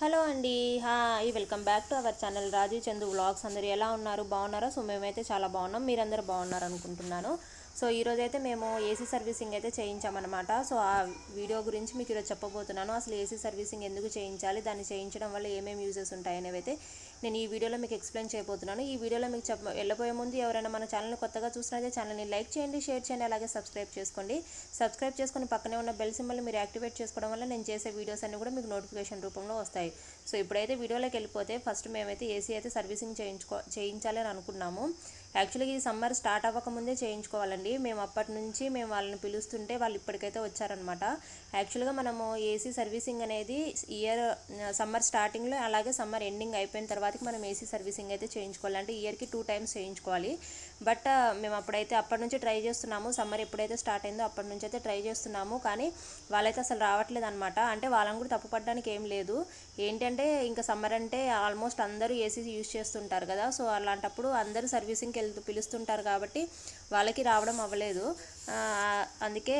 Hello అండి. Hi. Welcome back to our channel Rajiv Chandu vlogs. అందరు ఎలా ఉన్నారు? బాగున్నారా? సో మేమైతే చాలా బాగున్నాం. మీరందరూ బాగున్నారు అనుకుంటున్నాను సో ఈరోజైతే అయితే మేము ఏసీ సర్వీసింగ్ అయితే చేయించామన్నమాట. సో ఆ వీడియో గురించి మీకు ఈరోజు చెప్పబోతున్నాను. అసలు ఏసీ సర్వీసింగ్ ఎందుకు చేయించాలి? దాన్ని చేయించడం వల్ల ఏమేమి యూజెస్ ఉంటాయనేవి అయితే నేను ఈ వీడియోలో మీకు ఎక్స్ప్లెయిన్ చేయబోతున్నాను. ఈ వీడియోలో మీకు చెప్ప వెళ్ళబోయే ముందు ఎవరైనా మన ఛానల్ని కొత్తగా చూసినట్లయితే ఛానల్ని లైక్ చేయండి షేర్ చేయండి అలాగే సబ్స్క్రైబ్ చేసుకోండి. సబ్స్క్రైబ్ చేసుకొని పక్కనే ఉన్న బెల్ సింబల్ మీరు యాక్టివేట్ చేసుకోవడం వల్ల నేను చేసే వీడియోస్ అన్ని కూడా మీకు నోటిఫికేషన్ రూపంలో వస్తాయి. సో ఇప్పుడైతే వీడియోలోకి వెళ్ళిపోతే ఫస్ట్ మేమైతే ఏసీ అయితే సర్వీసింగ్ చేయించుకో చేయించాలని అనుకున్నాము. యాక్చువల్గా ఈ సమ్మర్ స్టార్ట్ అవ్వకముందే చేయించుకోవాలండి. మేము అప్పటి నుంచి మేము వాళ్ళని పిలుస్తుంటే వాళ్ళు ఇప్పటికైతే వచ్చారనమాట. యాక్చువల్గా మనము ఏసీ సర్వీసింగ్ అనేది ఇయర్ సమ్మర్ స్టార్టింగ్లో అలాగే సమ్మర్ ఎండింగ్ అయిపోయిన తర్వాతకి మనం ఏసీ సర్వీసింగ్ అయితే చేయించుకోవాలి. అంటే ఇయర్కి టూ టైమ్స్ చేయించుకోవాలి. బట్ మేము అప్పుడైతే అప్పటి నుంచి ట్రై చేస్తున్నాము. సమ్మర్ ఎప్పుడైతే స్టార్ట్ అయిందో అప్పటి నుంచి అయితే ట్రై చేస్తున్నాము. కానీ వాళ్ళైతే అసలు రావట్లేదు అనమాట అంటే వాళ్ళని కూడా తప్పుపడడానికి ఏం లేదు. ఏంటంటే ఇంకా సమ్మర్ అంటే ఆల్మోస్ట్ అందరూ ఏసీ యూజ్ చేస్తుంటారు కదా. సో అలాంటప్పుడు అందరూ సర్వీసింగ్కి వెళ్తూ పిలుస్తుంటారు కాబట్టి వాళ్ళకి రావడం అవ్వలేదు. అందుకే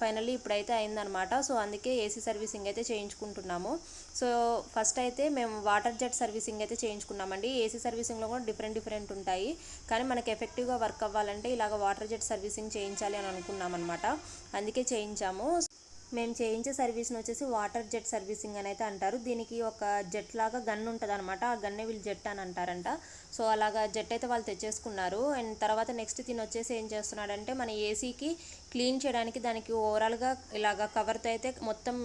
ఫైనల్లీ ఇప్పుడైతే అయిందనమాట సో అందుకే ఏసీ సర్వీసింగ్ అయితే చేయించుకుంటున్నాము. సో ఫస్ట్ అయితే మేము వాటర్ జెట్ సర్వీసింగ్ అయితే చేయించుకున్నామండి. ఏసీ సర్వీసింగ్లో కూడా డిఫరెంట్ డిఫరెంట్ ఉంటాయి. కానీ మనకి ఎఫెక్టివ్గా వర్క్ అవ్వాలంటే ఇలాగ వాటర్ జెట్ సర్వీసింగ్ చేయించాలి అని అనుకున్నాం అనమాట అందుకే చేయించాము. మేము చేయించే సర్వీస్ని వచ్చేసి వాటర్ జెట్ సర్వీసింగ్ అని అయితే అంటారు. దీనికి ఒక జెట్ లాగా గన్ ఉంటుంది అనమాట ఆ గన్నే వీళ్ళు జెట్ అని అంటారంట. సో అలాగా జెట్ అయితే వాళ్ళు తెచ్చేసుకున్నారు. అండ్ తర్వాత నెక్స్ట్ తిని వచ్చేసి ఏం చేస్తున్నాడంటే మన ఏసీకి క్లీన్ చేయడానికి దానికి ఓవరాల్గా ఇలాగ కవర్తో అయితే మొత్తం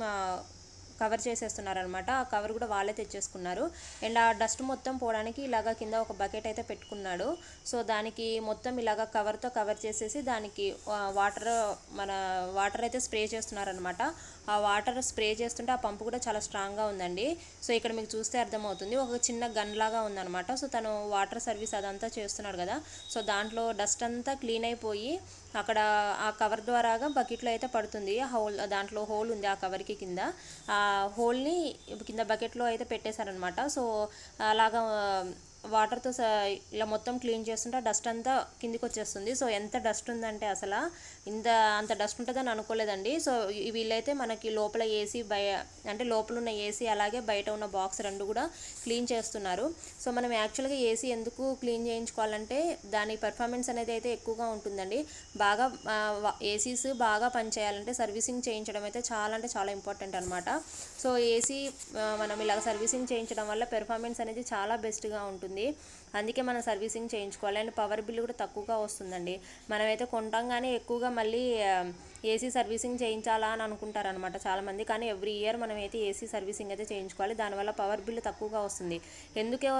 కవర్ చేసేస్తున్నారనమాట. ఆ కవర్ కూడా వాళ్ళే తెచ్చేసుకున్నారు. అండ్ ఆ డస్ట్ మొత్తం పోవడానికి ఇలాగ కింద ఒక బకెట్ అయితే పెట్టుకున్నాడు. సో దానికి మొత్తం ఇలాగ కవర్తో కవర్ చేసేసి దానికి వాటర్ మన వాటర్ అయితే స్ప్రే చేస్తున్నారనమాట. ఆ వాటర్ స్ప్రే చేస్తుంటే ఆ పంపు కూడా చాలా స్ట్రాంగ్గా ఉందండి. సో ఇక్కడ మీకు చూస్తే అర్థమవుతుంది. ఒక చిన్న గన్ లాగా ఉందనమాట. సో తను వాటర్ సర్వీస్ అదంతా చేస్తున్నాడు కదా. సో దాంట్లో డస్ట్ అంతా క్లీన్ అయిపోయి అక్కడ ఆ కవర్ ద్వారాగా బకెట్లో అయితే పడుతుంది. హోల్ దాంట్లో హోల్ ఉంది ఆ కవర్కి కింద. ఆ హోల్ని కింద బకెట్లో అయితే పెట్టేశారనమాట. సో అలాగా వాటర్తో ఇలా మొత్తం క్లీన్ చేస్తుంటే డస్ట్ అంతా కిందికి వచ్చేస్తుంది సో ఎంత డస్ట్ ఉందంటే అసలు ఇంత అంత డస్ట్ ఉంటుందని అనుకోలేదండి. సో వీళ్ళైతే మనకి లోపల ఏసీ బయ అంటే లోపల ఉన్న ఏసీ అలాగే బయట ఉన్న బాక్స్ రెండు కూడా క్లీన్ చేస్తున్నారు. సో మనం యాక్చువల్గా ఏసీ ఎందుకు క్లీన్ చేయించుకోవాలంటే దాని పెర్ఫార్మెన్స్ అనేది అయితే ఎక్కువగా ఉంటుందండి. బాగా ఏసీస్ బాగా పనిచేయాలంటే సర్వీసింగ్ చేయించడం అయితే చాలా అంటే చాలా ఇంపార్టెంట్ అనమాట సో ఏసీ మనం ఇలా సర్వీసింగ్ చేయించడం వల్ల పెర్ఫార్మెన్స్ అనేది చాలా బెస్ట్గా ఉంటుంది. అందుకే మనం సర్వీసింగ్ చేయించుకోవాలి. అండ్ పవర్ బిల్ కూడా తక్కువగా వస్తుందండి. మనమైతే కొంటాం కానీ ఎక్కువగా మళ్ళీ ఏసీ సర్వీసింగ్ చేయించాలా అని అనుకుంటారు అనమాట చాలామంది. కానీ ఎవ్రీ ఇయర్ మనం అయితే ఏసీ సర్వీసింగ్ అయితే చేయించుకోవాలి. దానివల్ల పవర్ బిల్ తక్కువగా వస్తుంది. ఎందుకే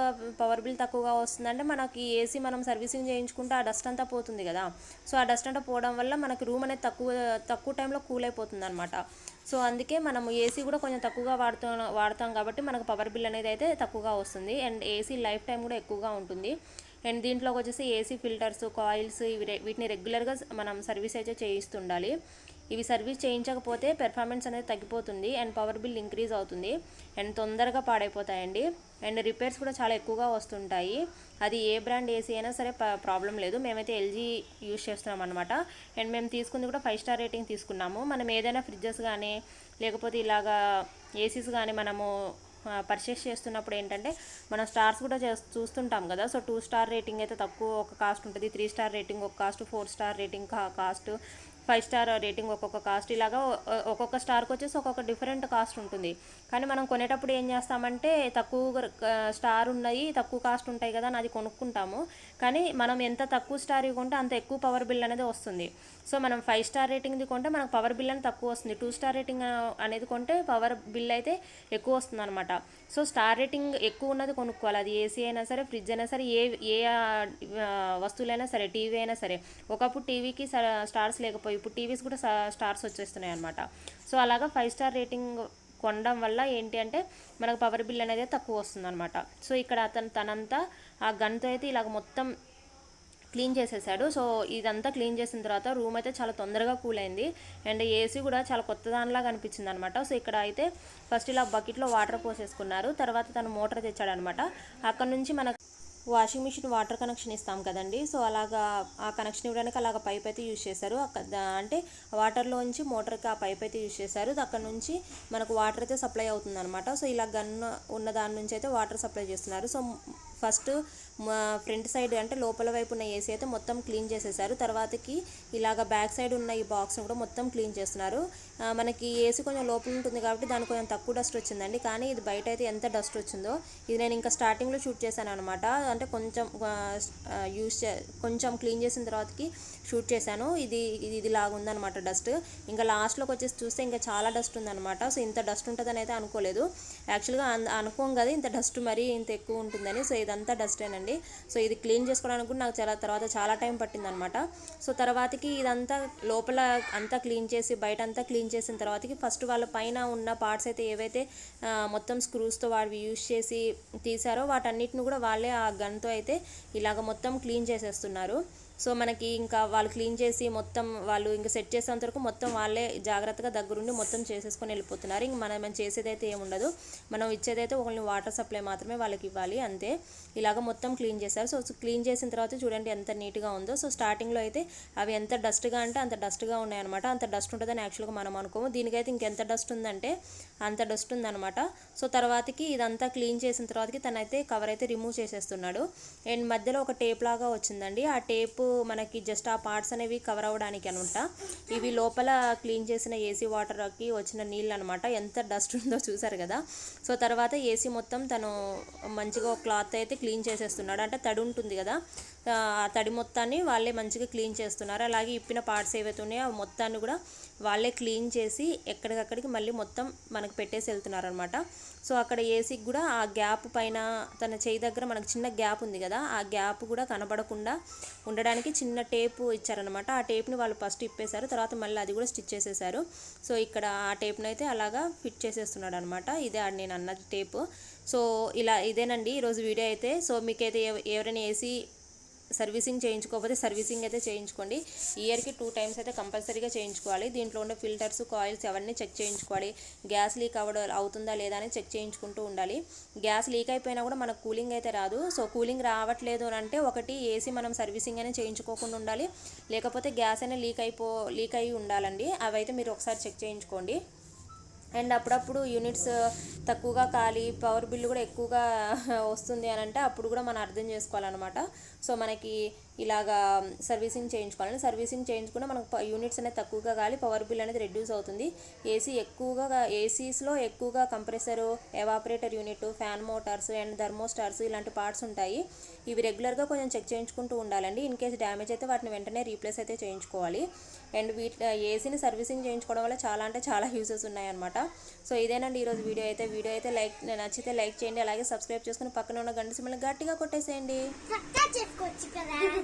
పవర్ బిల్ తక్కువగా వస్తుందంటే మనకి ఏసీ మనం సర్వీసింగ్ చేయించుకుంటే ఆ డస్ట్ అంతా పోతుంది కదా. సో ఆ డస్ట్ అంతా పోవడం వల్ల మనకి రూమ్ అనేది తక్కువ తక్కువ టైంలో కూల్ అయిపోతుంది అనమాట సో అందుకే మనం ఏసీ కూడా కొంచెం తక్కువగా వాడుతూ వాడతాం కాబట్టి మనకు పవర్ బిల్ అనేది అయితే తక్కువగా వస్తుంది. అండ్ ఏసీ లైఫ్ టైం కూడా ఎక్కువగా ఉంటుంది. అండ్ దీంట్లోకి వచ్చేసి ఏసీ ఫిల్టర్స్ కాయిల్స్ ఇవి వీటిని రెగ్యులర్గా మనం సర్వీస్ అయితే చేయిస్తుండాలి. ఇవి సర్వీస్ చేయించకపోతే పెర్ఫార్మెన్స్ అనేది తగ్గిపోతుంది అండ్ పవర్ బిల్ ఇంక్రీజ్ అవుతుంది అండ్ తొందరగా పాడైపోతాయండి. అండ్ రిపేర్స్ కూడా చాలా ఎక్కువగా వస్తుంటాయి. అది ఏ బ్రాండ్ ఏసీ అయినా సరే ప్రాబ్లం లేదు. మేమైతే ఎల్జీ యూజ్ చేస్తున్నాం అనమాట అండ్ మేము తీసుకుంది కూడా ఫైవ్ స్టార్ రేటింగ్ తీసుకున్నాము. మనం ఏదైనా ఫ్రిడ్జెస్ కానీ లేకపోతే ఇలాగా ఏసీస్ కానీ మనము పర్చేస్ చేస్తున్నప్పుడు ఏంటంటే మనం స్టార్స్ కూడా చూస్తుంటాం కదా. సో టూ స్టార్ రేటింగ్ అయితే తక్కువ ఒక కాస్ట్ ఉంటుంది. త్రీ స్టార్ రేటింగ్ ఒక cost four star rating cost five star rating ఒక్కొక్క కాస్ట్ ఇలాగా ఒక్కొక్క స్టార్కి వచ్చేసి ఒక్కొక్క డిఫరెంట్ కాస్ట్ ఉంటుంది. కానీ మనం కొనేటప్పుడు ఏం చేస్తామంటే తక్కువ స్టార్ ఉన్నాయి తక్కువ కాస్ట్ ఉంటాయి కదా అని అది కొనుక్కుంటాము. కానీ మనం ఎంత తక్కువ స్టార్ కొంటే అంత ఎక్కువ పవర్ బిల్ అనేది వస్తుంది. సో మనం ఫైవ్ స్టార్ రేటింగ్ది కొంటే మనకు పవర్ బిల్ అనేది తక్కువ వస్తుంది. టూ స్టార్ రేటింగ్ అనేది కొంటే పవర్ బిల్ అయితే ఎక్కువ వస్తుంది అనమాట సో స్టార్ రేటింగ్ ఎక్కువ ఉన్నది కొనుక్కోవాలి. అది ఏసీ అయినా సరే ఫ్రిడ్జ్ అయినా సరే ఏ ఏ వస్తువులైనా సరే టీవీ అయినా సరే ఒకప్పుడు టీవీకి స్టార్స్ లేకపోయి ఇప్పుడు టీవీస్ కూడా స్టార్స్ వచ్చేస్తున్నాయి అనమాట సో అలాగా ఫైవ్ స్టార్ రేటింగ్ కొనడం వల్ల ఏంటి అంటే మనకు పవర్ బిల్ అనేది తక్కువ వస్తుందన్నమాట. సో ఇక్కడ అతను తనంతా ఆ గన్తో అయితే ఇలాగ మొత్తం క్లీన్ చేసేసాడు. సో ఇదంతా క్లీన్ చేసిన తర్వాత రూమ్ అయితే చాలా తొందరగా కూల్ అయింది అండ్ ఏసీ కూడా చాలా కొత్త దానిలాగా అనిపించింది అనమాట సో ఇక్కడ అయితే ఫస్ట్ ఇలా బకెట్లో వాటర్ పోసేసుకున్నారు. తర్వాత తను మోటార్ తెచ్చాడనమాట అక్కడ నుంచి మనకు వాషింగ్ మిషన్ వాటర్ కనెక్షన్ ఇస్తాం కదండి. సో అలాగా ఆ కనెక్షన్ ఇవ్వడానికి అలాగ పైప్ అయితే యూజ్ చేశారు. అంటే వాటర్లోంచి మోటార్కి ఆ పైప్ అయితే యూజ్ చేశారు. అక్కడ నుంచి మనకు వాటర్ అయితే సప్లై అవుతుంది అనమాట సో ఇలా గన్ ఉన్న దాని నుంచి అయితే వాటర్ సప్లై చేస్తున్నారు. సో ఫస్ట్ ఫ్రంట్ సైడ్ అంటే లోపల వైపు ఉన్న ఏసీ అయితే మొత్తం క్లీన్ చేసేసారు. తర్వాతకి ఇలాగ బ్యాక్ సైడ్ ఉన్న ఈ బాక్స్ని కూడా మొత్తం క్లీన్ చేస్తున్నారు. మనకి ఏసీ కొంచెం లోపల ఉంటుంది కాబట్టి దానికి కొంచెం తక్కువ డస్ట్ వచ్చిందండి. కానీ ఇది బయట అయితే ఎంత డస్ట్ వచ్చిందో ఇది నేను ఇంకా స్టార్టింగ్లో షూట్ చేశాను అనమాట అంటే కొంచెం యూస్ చే కొంచెం క్లీన్ చేసిన తర్వాతకి షూట్ చేశాను. ఇది ఇది ఇది లాగా డస్ట్. ఇంకా లాస్ట్లోకి వచ్చేసి చూస్తే ఇంకా చాలా డస్ట్ ఉందన్నమాట. సో ఇంత డస్ట్ ఉంటుందని అయితే అనుకోలేదు. యాక్చువల్గా అనుకోం కదా ఇంత డస్ట్ మరీ ఇంత ఎక్కువ ఉంటుందని. సో ఇదంతా డస్టేనండి. సో ఇది క్లీన్ చేసుకోవడానికి కూడా నాకు చాలా తర్వాత చాలా టైం పట్టిందనమాట. సో తర్వాతకి ఇదంతా లోపల అంతా క్లీన్ చేసి బయట అంతా క్లీన్ చేసిన తర్వాతకి ఫస్ట్ వాళ్ళ పైన ఉన్న పార్ట్స్ అయితే ఏవైతే మొత్తం స్క్రూస్తో వాడివి యూజ్ చేసి తీసారో వాటన్నిటిని కూడా వాళ్ళే ఆ గన్తో అయితే ఇలాగ మొత్తం క్లీన్ చేసేస్తున్నారు. సో మనకి ఇంకా వాళ్ళు క్లీన్ చేసి మొత్తం వాళ్ళు ఇంకా సెట్ చేసేంత వరకు మొత్తం వాళ్ళే జాగ్రత్తగా దగ్గరుండి మొత్తం చేసేసుకొని వెళ్ళిపోతున్నారు. ఇంక మనం మనం చేసేదైతే ఏముండదు మనం ఇచ్చేదైతే ఓన్లీ వాటర్ సప్లై మాత్రమే వాళ్ళకి ఇవ్వాలి అంతే. ఇలాగ మొత్తం క్లీన్ చేశారు. సో క్లీన్ చేసిన తర్వాత చూడండి ఎంత నీట్గా ఉందో. సో స్టార్టింగ్లో అయితే అవి ఎంత డస్ట్గా అంటే అంత డస్ట్గా ఉన్నాయన్నమాట. అంత డస్ట్ ఉంటుందని యాక్చువల్గా మనం అనుకోము. దీనికైతే ఇంకెంత డస్ట్ ఉందంటే అంత డస్ట్ ఉందన్నమాట. సో తర్వాతకి ఇదంతా క్లీన్ చేసిన తర్వాతకి తనైతే కవర్ అయితే రిమూవ్ చేసేస్తున్నాడు. అండ్ మధ్యలో ఒక టేప్ లాగా వచ్చిందండి. ఆ టేపు మనకి జస్ట్ ఆ పార్ట్స్ అనేవి కవర్ అవ్వడానికి అనమాట ఇవి లోపల క్లీన్ చేసిన ఏసీ వాటర్కి వచ్చిన నీళ్ళు అనమాట ఎంత డస్ట్ ఉందో చూసారు కదా. సో తర్వాత ఏసీ మొత్తం తను మంచిగా క్లాత్ అయితే క్లీన్ చేసేస్తున్నాడు. అంటే తడి ఉంటుంది కదా. ఆ తడి మొత్తాన్ని వాళ్ళే మంచిగా క్లీన్ చేస్తున్నారు. అలాగే ఇప్పిన పార్ట్స్ ఏవైతే ఉన్నాయో ఆ మొత్తాన్ని కూడా వాళ్ళే క్లీన్ చేసి ఎక్కడికక్కడికి మళ్ళీ మొత్తం మనకు పెట్టేసి వెళ్తున్నారు అనమాట సో అక్కడ ఏసీకి కూడా ఆ గ్యాప్ పైన తన చేయి దగ్గర మనకు చిన్న గ్యాప్ ఉంది కదా. ఆ గ్యాప్ కూడా కనబడకుండా ఉండడానికి చిన్న టేపు ఇచ్చారనమాట ఆ టేప్ని వాళ్ళు ఫస్ట్ ఇప్పేశారు. తర్వాత మళ్ళీ అది కూడా స్టిచ్ చేసేసారు సో ఇక్కడ ఆ టేప్ని అయితే అలాగా ఫిట్ చేసేస్తున్నాడు అనమాట ఇదే నేను అన్న టేపు. సో ఇలా ఇదేనండి. ఈరోజు వీడియో అయితే. సో మీకైతే ఎవరైనా ఏసీ సర్వీసింగ్ చేయించుకోకపోతే సర్వీసింగ్ అయితే చేయించుకోండి. ఇయర్కి టూ టైమ్స్ అయితే కంపల్సరీగా చేయించుకోవాలి. దీంట్లో ఉండే ఫిల్టర్స్ కాయిల్స్ అవన్నీ చెక్ చేయించుకోవాలి. గ్యాస్ లీక్ అవ్వడం అవుతుందా లేదా అని చెక్ చేయించుకుంటూ ఉండాలి. గ్యాస్ లీక్ అయిపోయినా కూడా మనకు కూలింగ్ అయితే రాదు. సో కూలింగ్ రావట్లేదు అని అంటే ఒకటి ఏసీ మనం సర్వీసింగ్ అనేది చేయించుకోకుండా ఉండాలి. లేకపోతే గ్యాస్ అనేది లీక్ అయిపో లీక్ అయి ఉండాలండి. అవైతే మీరు ఒకసారి చెక్ చేయించుకోండి. అండ్ అప్పుడప్పుడు యూనిట్స్ తక్కువగా ఖాళీ పవర్ బిల్లు కూడా ఎక్కువగా వస్తుంది అని అంటే అప్పుడు కూడా మనం అర్థం చేసుకోవాలన్నమాట. సో మనకి ఇలాగా సర్వీసింగ్ చేయించుకోవాలి సర్వీసింగ్ చేయించుకుంటే మనకు యూనిట్స్ అనేది తక్కువగా కాలి పవర్ బిల్ అనేది రెడ్యూస్ అవుతుంది. ఏసీ ఎక్కువగా ఏసీస్లో ఎక్కువగా compressor evaporator unit fan motors and thermostats ఇలాంటి పార్ట్స్ ఉంటాయి. ఇవి రెగ్యులర్గా కొంచెం చెక్ చేయించుకుంటూ ఉండాలండి. ఇన్ కేస్ డ్యామేజ్ అయితే వాటిని వెంటనే రీప్లేస్ అయితే చేయించుకోవాలి. అండ్ వీటి ఏసీని సర్వీసింగ్ చేయించుకోవడం వల్ల చాలా అంటే చాలా యూజెస్ ఉన్నాయన్నమాట. సో ఇదేనండి ఈరోజు వీడియో అయితే. వీడియో అయితే లైక్ నచ్చితే లైక్ చేయండి. అలాగే సబ్స్క్రైబ్ చేసుకుని పక్కన ఉన్న గంట సిమ్మల్ని గట్టిగా కొట్టేసేయండి.